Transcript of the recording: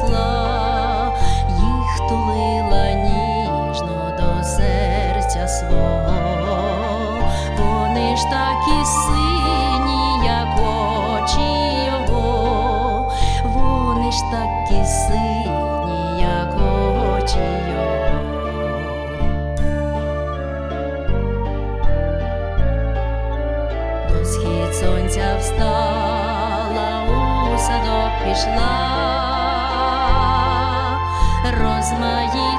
несла, їх тулила ніжно до серця свого, вони ж такі сині, як очі його, вони ж такі сині, як очі його. Схід сонця встала у садок пішла квітів